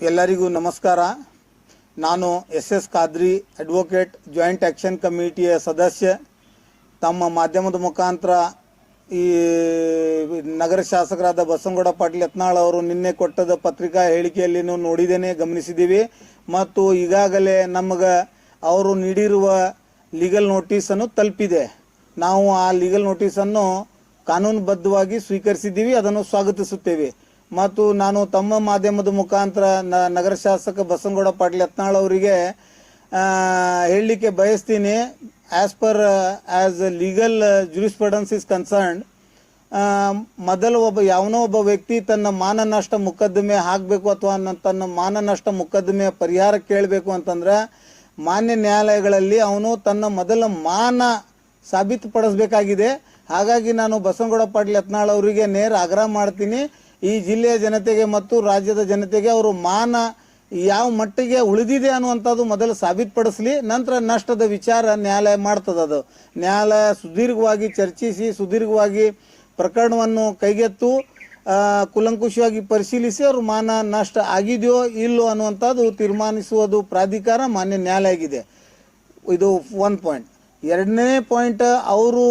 ಎಲ್ಲರಿಗೂ ನಮಸ್ಕಾರ. ನಾನು S S Khadri advocate joint action ಕಮಿಟಿಯ ಸದಸ್ಯ. ತಮ್ಮ ಮಾಧ್ಯಮದ ಮುಖಾಂತರ ಈ ನಗರ ಶಾಸಕರಾದ ಬಸನಗೌಡ ಪಾಟೀಲ್ ಯತ್ನಾಳ್ ಅವರು ನಿನ್ನೆ ಕೊಟ್ಟದ ಪತ್ರಿಕಾ ಹೇಳಿಕೆಯಲ್ಲಿ ನೋಡಿದ್ದೇನೆ, ಗಮನಿಸಿದ್ದೀವಿ. ಮತ್ತು ಈಗಾಗಲೇ ನಮಗೆ ಅವರು ನೀಡಿರುವ ಲೀಗಲ್ ನೋಟಿಸನ್ನು ತಲುಪಿದೆ. ನಾವು ಆ ಲೀಗಲ್ ನೋಟಿಸನ್ನು ಕಾನೂನುಬದ್ಧವಾಗಿ ಸ್ವೀಕರಿಸಿದ್ದೀವಿ, ಅದನ್ನು ಸ್ವಾಗತಿಸುತ್ತೇವೆ. ಮತ್ತು ನಾನು ತಮ್ಮ ಮಾಧ್ಯಮದ ಮುಖಾಂತರ ನಗರ ಶಾಸಕ ಬಸನಗೌಡ ಪಾಟೀಲ್ ಯತ್ನಾಳ್ ಅವರಿಗೆ ಹೇಳಲಿಕ್ಕೆ ಬಯಸ್ತೀನಿ as per as legal jurisprudence is concerned ಮೊದಲು ಒಬ್ಬ, ಯಾವನೋ ಒಬ್ಬ ವ್ಯಕ್ತಿ ತನ್ನ ಮಾನನಷ್ಟ ಮೊಕದ್ದಮೆ ಹಾಕಬೇಕು ಅಥವಾ ತನ್ನ ಮಾನನಷ್ಟ ಮೊಕದ್ದಮೆ ಪರಿಹಾರ ಕೇಳಬೇಕು ಅಂತಂದ್ರೆ, ಮಾನ್ಯ ನ್ಯಾಯಾಲಯಗಳಲ್ಲಿ ಅವನು ತನ್ನ ಮೊದಲ ಮಾನ ಸಾಬೀತುಪಡಿಸಬೇಕಾಗಿದೆ. ಹಾಗಾಗಿ ನಾನು ಬಸವನಗೌಡ ಪಾಟೀಲ್ ಯತ್ನಾಳ್ ಅವರಿಗೆ ನೇರ ಆಗ್ರಹ ಮಾಡ್ತೀನಿ. ಈ ಜಿಲ್ಲೆಯ ಜನತೆಗೆ ಮತ್ತು ರಾಜ್ಯದ ಜನತೆಗೆ ಅವರು ಮಾನ ಯಾವ ಮಟ್ಟಿಗೆ ಉಳಿದಿದೆ ಅನ್ನುವಂಥದ್ದು ಮೊದಲು ಸಾಬೀತುಪಡಿಸಲಿ, ನಂತರ ನಷ್ಟದ ವಿಚಾರ ನ್ಯಾಯಾಲಯ ಮಾಡ್ತದೆ ಅದು. ನ್ಯಾಯಾಲಯ ಸುದೀರ್ಘವಾಗಿ ಚರ್ಚಿಸಿ, ಸುದೀರ್ಘವಾಗಿ ಪ್ರಕರಣವನ್ನು ಕೈಗೆತ್ತು ಕುಲಂಕುಷವಾಗಿ ಪರಿಶೀಲಿಸಿ ಅವ್ರ ಮಾನ ನಷ್ಟ ಆಗಿದೆಯೋ ಇಲ್ಲೋ ಅನ್ನುವಂಥದ್ದು ತೀರ್ಮಾನಿಸುವುದು ಪ್ರಾಧಿಕಾರ ಮಾನ್ಯ ನ್ಯಾಯಾಲಯ ಆಗಿದೆ ಇದು ಒನ್ ಪಾಯಿಂಟ್ ಎರಡನೇ ಪಾಯಿಂಟ್ ಅವರು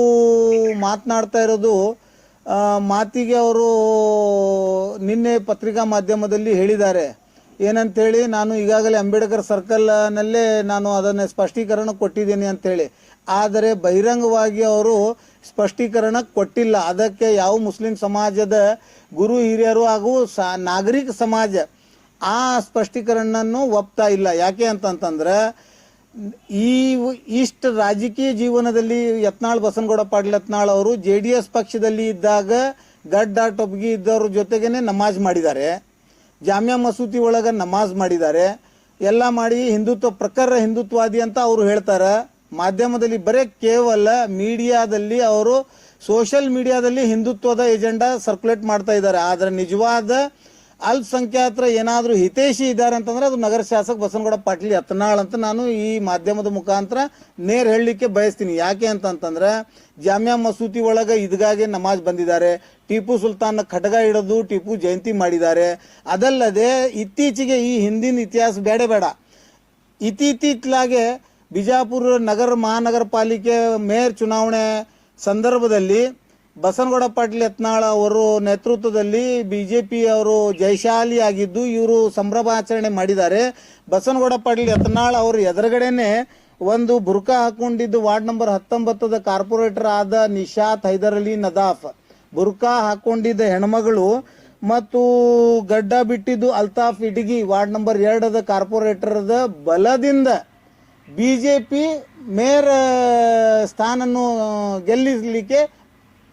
ಮಾತನಾಡ್ತಾ ಇರೋದು ಮಾತಿಗೆ ಅವರು ನಿನ್ನೆ ಪತ್ರಿಕಾ ಮಾಧ್ಯಮದಲ್ಲಿ ಹೇಳಿದ್ದಾರೆ. ಏನಂತೇಳಿ, ನಾನು ಈಗಾಗಲೇ ಅಂಬೇಡ್ಕರ್ ಸರ್ಕಲ್ನಲ್ಲೇ ನಾನು ಅದನ್ನು ಸ್ಪಷ್ಟೀಕರಣ ಕೊಟ್ಟಿದ್ದೀನಿ ಅಂತೇಳಿ. ಆದರೆ ಬಹಿರಂಗವಾಗಿ ಅವರು ಸ್ಪಷ್ಟೀಕರಣ ಕೊಟ್ಟಿಲ್ಲ. ಅದಕ್ಕೆ ಯಾವ ಮುಸ್ಲಿಂ ಸಮಾಜದ ಗುರು ಹಿರಿಯರು ಹಾಗೂ ನಾಗರಿಕ ಸಮಾಜ ಆ ಸ್ಪಷ್ಟೀಕರಣವನ್ನು ಒಪ್ತಾ ಇಲ್ಲ. ಯಾಕೆ ಅಂತಂತಂದ್ರೆ ಈ ಇಷ್ಟು ರಾಜಕೀಯ ಜೀವನದಲ್ಲಿ ಯತ್ನಾಳ್ ಬಸನಗೌಡ, ಪಾಟೀಲ್ ಯತ್ನಾಳ್ ಅವರು ಜೆ ಡಿ ಎಸ್ ಪಕ್ಷದಲ್ಲಿ ಇದ್ದಾಗ ಗಡ್ಡ ಟೊಪ್ಗಿ ಇದ್ದವ್ರ ಜೊತೆಗೇನೆ ನಮಾಜ್ ಮಾಡಿದ್ದಾರೆ. ಜಾಮ್ಯಾ ಮಸೂತಿ ಒಳಗೆ ನಮಾಜ್ ಮಾಡಿದ್ದಾರೆ. ಎಲ್ಲ ಮಾಡಿ ಹಿಂದುತ್ವ ಪ್ರಖರ ಹಿಂದುತ್ವಾದಿ ಅಂತ ಅವರು ಹೇಳ್ತಾರೆ. ಮಾಧ್ಯಮದಲ್ಲಿ ಬರೇ ಕೇವಲ ಮೀಡಿಯಾದಲ್ಲಿ ಅವರು ಸೋಷಿಯಲ್ ಮೀಡಿಯಾದಲ್ಲಿ ಹಿಂದುತ್ವದ ಎಜೆಂಡಾ ಸರ್ಕ್ಯುಲೇಟ್ ಮಾಡ್ತಾ ಇದ್ದಾರೆ. ಆದರೆ ನಿಜವಾದ ಅಲ್ಪಸಂಖ್ಯಾತರ ಏನಾದರೂ ಹಿತೈಷಿ ಇದ್ದಾರೆ ಅಂತಂದ್ರೆ ಅದು ನಗರ ಶಾಸಕ ಬಸನಗೌಡ ಪಾಟೀಲ್ ಯತ್ನಾಳ್ ಅಂತ ನಾನು ಈ ಮಾಧ್ಯಮದ ಮುಖಾಂತರ ನೇರ ಹೇಳಲಿಕ್ಕೆ ಬಯಸ್ತೀನಿ. ಯಾಕೆ ಅಂತಂತಂದ್ರೆ ಜಾಮ್ಯಾ ಮಸೂತಿ ಒಳಗೆ ಇದ್ಗಾಗೆ ನಮಾಜ್ ಬಂದಿದ್ದಾರೆ. ಟಿಪ್ಪು ಸುಲ್ತಾನ್ ಖಡ್ಗ ಹಿಡಿದು ಟಿಪ್ಪು ಜಯಂತಿ ಮಾಡಿದ್ದಾರೆ. ಅದಲ್ಲದೆ ಇತ್ತೀಚೆಗೆ ಈ ಹಿಂದಿನ ಇತಿಹಾಸ ಬೇಡ ಬೇಡ. ಇತ್ತೀಚಿತ್ಲಾಗೆ ಬಿಜಾಪುರ ನಗರ ಮಹಾನಗರ ಪಾಲಿಕೆ ಮೇಯರ್ ಚುನಾವಣೆ ಸಂದರ್ಭದಲ್ಲಿ ಬಸನಗೌಡ ಪಾಟೀಲ್ ಯತ್ನಾಳ ಅವರು ನೇತೃತ್ವದಲ್ಲಿ ಬಿಜೆಪಿ ಅವರು ಜಯಶಾಲಿ ಆಗಿದ್ದು ಇವರು ಸಂಭ್ರಮಾಚರಣೆ ಮಾಡಿದ್ದಾರೆ. ಬಸನಗೌಡ ಪಾಟೀಲ್ ಯತ್ನಾಳ್ ಅವರು ಎದುರುಗಡೆನೆ ಒಂದು ಬುರ್ಕಾ ಹಾಕೊಂಡಿದ್ದು ವಾರ್ಡ್ ನಂಬರ್ ಹತ್ತೊಂಬತ್ತದ ಕಾರ್ಪೊರೇಟರ್ ಆದ ನಿಶಾತ್ ಹೈದರ್ ಅಲಿ ನದಾಫ್. ಬುರ್ಕಾ ಹಾಕೊಂಡಿದ್ದ ಹೆಣ್ಮಗಳು ಮತ್ತು ಗಡ್ಡ ಬಿಟ್ಟಿದ್ದು ಅಲ್ತಾಫ್ ಇಟಗಿ. ವಾರ್ಡ್ ನಂಬರ್ ಎರಡದ ಕಾರ್ಪೊರೇಟರ್ದ ಬಲದಿಂದ ಬಿಜೆಪಿ ಮೇಯರ್ ಸ್ಥಾನನ್ನು ಗೆಲ್ಲಿಸಲಿಕ್ಕೆ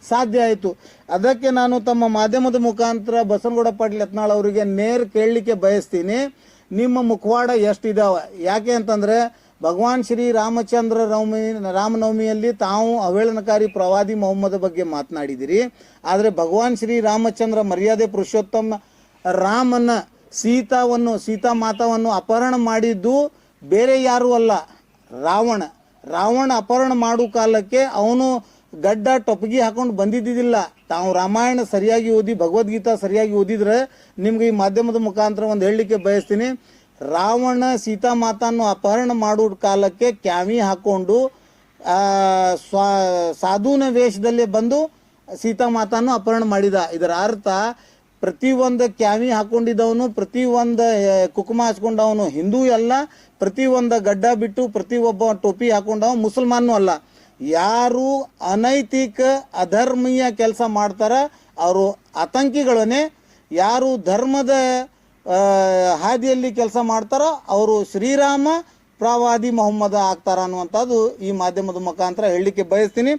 ಸಾಧ್ಯ ಆಯಿತು. ಅದಕ್ಕೆ ನಾನು ತಮ್ಮ ಮಾಧ್ಯಮದ ಮುಖಾಂತರ ಬಸನಗೌಡ ಪಾಟೀಲ್ ಯತ್ನಾಳ್ ಅವರಿಗೆ ನೇರ ಕೇಳಲಿಕ್ಕೆ ಬಯಸ್ತೀನಿ. ನಿಮ್ಮ ಮುಖವಾಡ ಎಷ್ಟಿದಾವೆ? ಯಾಕೆ ಅಂತಂದರೆ ಭಗವಾನ್ ಶ್ರೀ ರಾಮಚಂದ್ರ ನವಮಿ ರಾಮನವಮಿಯಲ್ಲಿ ತಾವು ಅವೇಳನಕಾರಿ ಪ್ರವಾದಿ ಮೊಹಮ್ಮದ ಬಗ್ಗೆ ಮಾತನಾಡಿದಿರಿ. ಆದರೆ ಭಗವಾನ್ ಶ್ರೀ ರಾಮಚಂದ್ರ ಮರ್ಯಾದೆ ಪುರುಷೋತ್ತಮ ರಾಮನ ಸೀತಾವನ್ನು, ಸೀತಾ ಮಾತಾವನ್ನು ಅಪಹರಣ ಮಾಡಿದ್ದು ಬೇರೆ ಯಾರೂ ಅಲ್ಲ. ರಾವಣ. ರಾವಣ ಅಪಹರಣ ಮಾಡೋ ಕಾಲಕ್ಕೆ ಅವನು ಗಡ್ಡ ಟೊಪ್ಗಿ ಹಾಕೊಂಡು ಬಂದಿದ್ದಿಲ್ಲ ತಾವು ರಾಮಾಯಣ ಸರಿಯಾಗಿ ಓದಿ, ಭಗವದ್ಗೀತಾ ಸರಿಯಾಗಿ ಓದಿದ್ರೆ ನಿಮ್ಗೆ ಈ ಮಾಧ್ಯಮದ ಮುಖಾಂತರ ಒಂದು ಹೇಳಲಿಕ್ಕೆ ಬಯಸ್ತೀನಿ. ರಾವಣ ಸೀತಾ ಮಾತಾನ್ನು ಅಪಹರಣ ಮಾಡುವ ಕಾಲಕ್ಕೆ ಕ್ಯಾವಿ ಹಾಕೊಂಡು ಸ್ವಾ ಸಾಧುನ ವೇಷದಲ್ಲಿ ಬಂದು ಸೀತಾ ಮಾತಾನು ಅಪಹರಣ ಮಾಡಿದ. ಇದರ ಅರ್ಥ, ಪ್ರತಿ ಒಂದು ಕ್ಯಾವಿ ಹಾಕೊಂಡಿದ್ದವನು ಒಂದು ಕುಕುಮ ಹಚ್ಕೊಂಡವನು ಹಿಂದೂ ಅಲ್ಲ ಒಂದು ಗಡ್ಡ ಬಿಟ್ಟು ಪ್ರತಿ ಒಬ್ಬ ಟೋಪಿ ಹಾಕೊಂಡವ ಮುಸಲ್ಮಾನು ಅಲ್ಲ. ಯಾರು ಅನೈತಿಕ, ಅಧರ್ಮೀಯ ಕೆಲಸ ಮಾಡ್ತಾರ, ಅವರು ಆತಂಕಿಗಳನ್ನೇ ಯಾರು ಧರ್ಮದ ಹಾದಿಯಲ್ಲಿ ಕೆಲಸ ಮಾಡ್ತಾರೋ ಅವರು ಶ್ರೀರಾಮ, ಪ್ರವಾದಿ ಮೊಹಮ್ಮದ ಆಗ್ತಾರ ಅನ್ನುವಂಥದ್ದು ಈ ಮಾಧ್ಯಮದ ಮುಖಾಂತರ ಹೇಳಲಿಕ್ಕೆ ಬಯಸ್ತೀನಿ.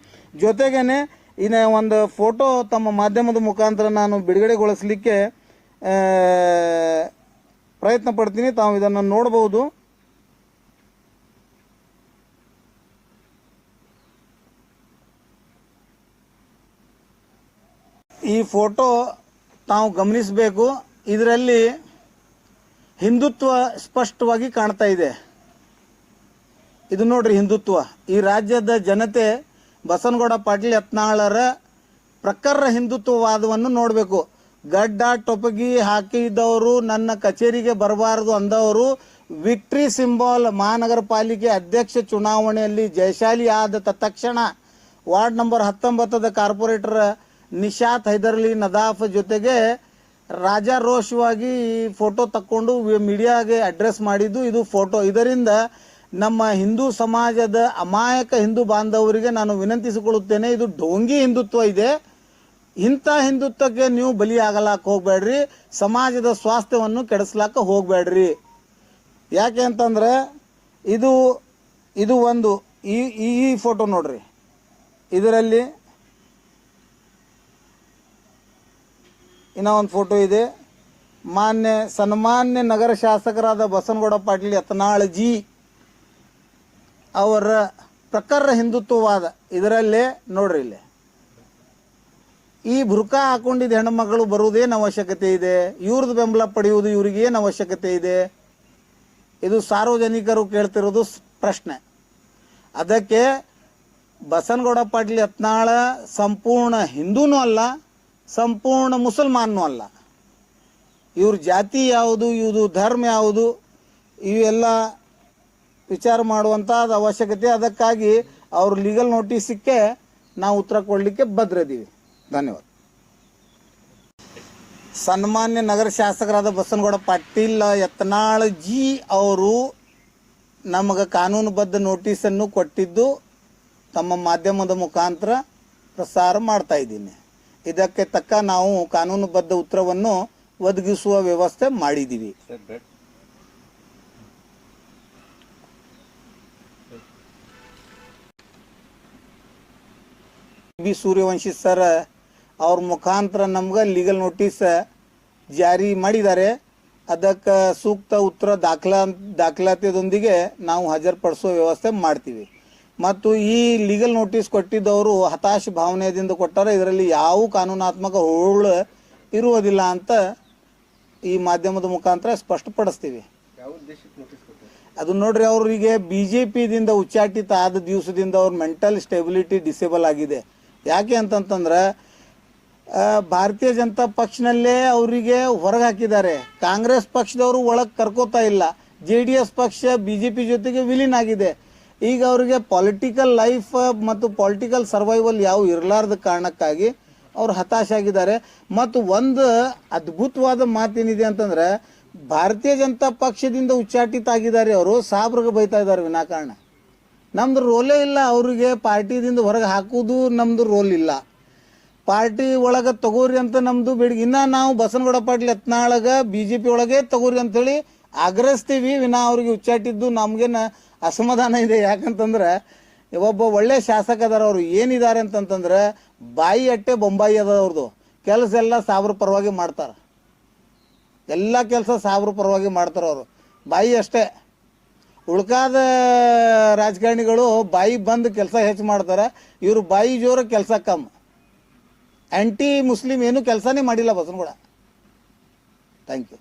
ಜೊತೆಗೇನೆ ಇನ್ನು ಒಂದು ಫೋಟೋ ತಮ್ಮ ಮಾಧ್ಯಮದ ಮುಖಾಂತರ ನಾನು ಬಿಡುಗಡೆಗೊಳಿಸಲಿಕ್ಕೆ ಪ್ರಯತ್ನ ಪಡ್ತೀನಿ. ತಾವು ಇದನ್ನು ನೋಡಬಹುದು. ಫೋಟೋ ತಾವು ಗಮನಿಸಬೇಕು. ಇದರಲ್ಲಿ ಹಿಂದುತ್ವ ಸ್ಪಷ್ಟವಾಗಿ ಕಾಣ್ತಾ ಇದೆ. ಇದು ನೋಡ್ರಿ ಹಿಂದುತ್ವ. ಈ ರಾಜ್ಯದ ಜನತೆ ಬಸನಗೌಡ ಪಾಟೀಲ್ ಯತ್ನಾಳರ ಪ್ರಖರ ಹಿಂದುತ್ವವಾದವನ್ನು ನೋಡಬೇಕು. ಗಡ್ಡ ಟೊಪಗಿ ಹಾಕಿದವರು, ನನ್ನ ಕಚೇರಿಗೆ ಬರಬಾರದು ಅಂದವರು, ವಿಕ್ಟ್ರಿ ಸಿಂಬಾಲ್ ಮಹಾನಗರ ಪಾಲಿಕೆ ಅಧ್ಯಕ್ಷ ಚುನಾವಣೆಯಲ್ಲಿ ಜಯಶಾಲಿ ಆದ ತಕ್ಷಣ ವಾರ್ಡ್ ನಂಬರ್ ಹತ್ತೊಂಬತ್ತದ ಕಾರ್ಪೊರೇಟರ್ ನಿಶಾತ್ ಹೈದರ್ಲಿ ನದಾಫ್ ಜೊತೆಗೆ ರಾಜಾರೋಷವಾಗಿ ಈ ಫೋಟೋ ತಕ್ಕೊಂಡು ಮೀಡಿಯಾಗೆ ಅಡ್ರೆಸ್ ಮಾಡಿದ್ದು ಇದು ಫೋಟೋ. ಇದರಿಂದ ನಮ್ಮ ಹಿಂದೂ ಸಮಾಜದ ಅಮಾಯಕ ಹಿಂದೂ ಬಾಂಧವರಿಗೆ ನಾನು ವಿನಂತಿಸಿಕೊಳ್ಳುತ್ತೇನೆ, ಇದು ಡೋಂಗಿ ಹಿಂದುತ್ವ ಇದೆ. ಇಂಥ ಹಿಂದುತ್ವಕ್ಕೆ ನೀವು ಬಲಿ ಆಗಲಾಕ ಹೋಗ್ಬೇಡ್ರಿ, ಸಮಾಜದ ಸ್ವಾಸ್ಥ್ಯವನ್ನು ಕೆಡಿಸ್ಲಾಕ ಹೋಗ್ಬೇಡ್ರಿ. ಯಾಕೆ ಅಂತಂದ್ರೆ ಇದು ಇದು ಒಂದು ಈ ಈ ಫೋಟೋ ನೋಡ್ರಿ. ಇದರಲ್ಲಿ ಇನ್ನೂ ಒಂದು ಫೋಟೋ ಇದೆ. ಮಾನ್ಯ, ಸನ್ಮಾನ್ಯ ನಗರ ಶಾಸಕರಾದ ಬಸನಗೌಡ ಪಾಟೀಲ್ ಯತ್ನಾಳ್ ಜಿ ಅವರ ಪ್ರಖರ ಹಿಂದುತ್ವವಾದ ಇದರಲ್ಲೇ ನೋಡ್ರಿ ಇಲ್ಲಿ. ಈ ಬುರ್ಕಾ ಹಾಕೊಂಡಿದ್ದ ಹೆಣ್ಮಗಳು ಬರುವುದೇನು ಅವಶ್ಯಕತೆ ಇದೆ? ಇವ್ರದ್ದು ಬೆಂಬಲ ಪಡೆಯುವುದು ಇವ್ರಿಗೇನು ಅವಶ್ಯಕತೆ ಇದೆ? ಇದು ಸಾರ್ವಜನಿಕರು ಕೇಳ್ತಿರೋದು ಪ್ರಶ್ನೆ. ಅದಕ್ಕೆ ಬಸನಗೌಡ ಪಾಟೀಲ್ ಯತ್ನಾಳ ಸಂಪೂರ್ಣ ಹಿಂದೂನೂ ಅಲ್ಲ ಸಂಪೂರ್ಣ ಮುಸಲ್ಮಾನನು ಅಲ್ಲ. ಇವ್ರ ಜಾತಿ ಯಾವುದು, ಇವ್ದು ಧರ್ಮ ಯಾವುದು, ಇವೆಲ್ಲ ವಿಚಾರ ಮಾಡುವಂಥದ್ದು ಅವಶ್ಯಕತೆ. ಅದಕ್ಕಾಗಿ ಅವ್ರ ಲೀಗಲ್ ನೋಟಿಸಕ್ಕೆ ನಾವು ಉತ್ತರ ಕೊಡಲಿಕ್ಕೆ ಬದ್ರದೀವಿ. ಧನ್ಯವಾದ. ಸನ್ಮಾನ್ಯ ನಗರ ಶಾಸಕರಾದ ಬಸನಗೌಡ ಪಾಟೀಲ್, ಯತ್ನಾಳ್ ಜಿ ಅವರು ನಮಗೆ ಕಾನೂನುಬದ್ಧ ನೋಟಿಸನ್ನು ಕೊಟ್ಟಿದ್ದು. ತಮ್ಮ ಮಾಧ್ಯಮದ ಮುಖಾಂತರ ಪ್ರಸಾರ ಮಾಡ್ತಾ ಇದ್ದೀನಿ. ಇದಕ್ಕೆ ತಕ್ಕ ನಾವು ಕಾನೂನುಬದ್ಧ ಉತ್ತರವನ್ನು ಒದಗಿಸುವ ವ್ಯವಸ್ಥೆ ಮಾಡಿದ್ದೀವಿ. ಬಿ ಸೂರ್ಯವಂಶಿ ಸರ್ ಅವ್ರ ಮುಖಾಂತರ ನಮ್ಗೆ ಲೀಗಲ್ ನೋಟಿಸ್ ಜಾರಿ ಮಾಡಿದ್ದಾರೆ. ಅದಕ್ಕೆ ಸೂಕ್ತ ಉತ್ತರ ದಾಖಲಾ ದಾಖಲಾತಿಯೊಂದಿಗೆ ನಾವು ಹಾಜರುಪಡಿಸುವ ವ್ಯವಸ್ಥೆ ಮಾಡ್ತೀವಿ. ಮತ್ತು ಈ ಲೀಗಲ್ ನೋಟಿಸ್ ಕೊಟ್ಟಿದ್ದವರು ಹತಾಶ ಭಾವನೆಯಿಂದ ಕೊಟ್ಟಾರೆ ಇದರಲ್ಲಿ ಯಾವ ಕಾನೂನಾತ್ಮಕ ಹೋಳು ಇರುವುದಿಲ್ಲ ಅಂತ ಈ ಮಾಧ್ಯಮದ ಮುಖಾಂತರ ಸ್ಪಷ್ಟಪಡಿಸ್ತೀವಿ. ಅದು ನೋಡ್ರಿ ಅವರಿಗೆ ಬಿ ಜೆ ಪಿದಿಂದ ಉಚ್ಚಾಟಿತ ಆದ ದಿವಸದಿಂದ ಅವ್ರ ಮೆಂಟಲ್ ಸ್ಟೆಬಿಲಿಟಿ ಡಿಸೇಬಲ್ ಆಗಿದೆ. ಯಾಕೆ ಅಂತಂತಂದ್ರೆ ಭಾರತೀಯ ಜನತಾ ಪಕ್ಷನಲ್ಲೇ ಅವರಿಗೆ ಹೊರಗೆ ಹಾಕಿದ್ದಾರೆ. ಕಾಂಗ್ರೆಸ್ ಪಕ್ಷದವರು ಒಳಗೆ ಕರ್ಕೋತಾ ಇಲ್ಲ. ಜೆ ಡಿ ಎಸ್ ಪಕ್ಷ ಬಿ ಜೆ ಪಿ ಜೊತೆಗೆ ವಿಲೀನ್ ಆಗಿದೆ. ಈಗ ಅವರಿಗೆ ಪೊಲಿಟಿಕಲ್ ಲೈಫ್ ಮತ್ತು ಪೊಲಿಟಿಕಲ್ ಸರ್ವೈವಲ್ ಯಾವ ಇರಲಾರದ ಕಾರಣಕ್ಕಾಗಿ ಅವ್ರು ಹತಾಶಾಗಿದ್ದಾರೆ ಮತ್ತು ಒಂದು ಅದ್ಭುತವಾದ ಮಾತೇನಿದೆ ಅಂತಂದ್ರೆ, ಭಾರತೀಯ ಜನತಾ ಪಕ್ಷದಿಂದ ಉಚ್ಚಾಟಿತ ಆಗಿದ್ದಾರೆ ಅವರು, ಸಾಬ್ರಿಗೆ ಬೈತಾ ಇದ್ದಾರೆ ವಿನಾಕಾರಣ. ನಮ್ದು ರೋಲೇ ಇಲ್ಲ ಅವರಿಗೆ ಪಾರ್ಟಿದಿಂದ ಹೊರಗೆ ಹಾಕುವುದು ನಮ್ದು ರೋಲ್ ಇಲ್ಲ. ಪಾರ್ಟಿ ಒಳಗೆ ತಗೋರಿ ಅಂತ ನಮ್ದು ಬೇಡಿಕೆ. ಇನ್ನ ನಾವು ಬಸನಗೌಡ ಪಾಟೀಲ್ ಯತ್ನಾಳಗ ಬಿ ಜೆ ಪಿ ಒಳಗೆ ತಗೋರಿ ಅಂತೇಳಿ ಆಗ್ರಹಿಸ್ತೀವಿ ವಿನಾ ಅವ್ರಿಗೆ ಉಚ್ಚಾಟಿದ್ದು ನಮ್ಗೇನ ಅಸಮಾಧಾನ ಇದೆ. ಯಾಕಂತಂದ್ರೆ ಒಬ್ಬ ಒಳ್ಳೆ ಶಾಸಕ ಅದಾರ ಅವ್ರು ಏನಿದ್ದಾರೆ ಅಂತಂತಂದ್ರೆ ಬಾಯಿ ಅಟ್ಟೆ ಬೊಂಬಾಯಿ ಅದ ಅವ್ರದ್ದು ಕೆಲಸ ಎಲ್ಲ ಸಾವಿರ ಪರವಾಗಿ ಮಾಡ್ತಾರೆ. ಎಲ್ಲ ಕೆಲಸ ಸಾವಿರ ಪರವಾಗಿ ಮಾಡ್ತಾರೆ ಅವರು. ಬಾಯಿ ಅಷ್ಟೇ. ಉಳ್ಕಾದ ರಾಜಕಾರಣಿಗಳು ಬಾಯಿ ಬಂದು ಕೆಲಸ ಹೆಚ್ಚು ಮಾಡ್ತಾರೆ. ಇವರು ಬಾಯಿ ಜೋರ ಕೆಲಸ ಕಮ್ಮಿ ಆ್ಯಂಟಿ ಮುಸ್ಲಿಮ್ ಏನು ಕೆಲಸನೇ ಮಾಡಿಲ್ಲ ಬಸನಗೌಡ ಥ್ಯಾಂಕ್ ಯು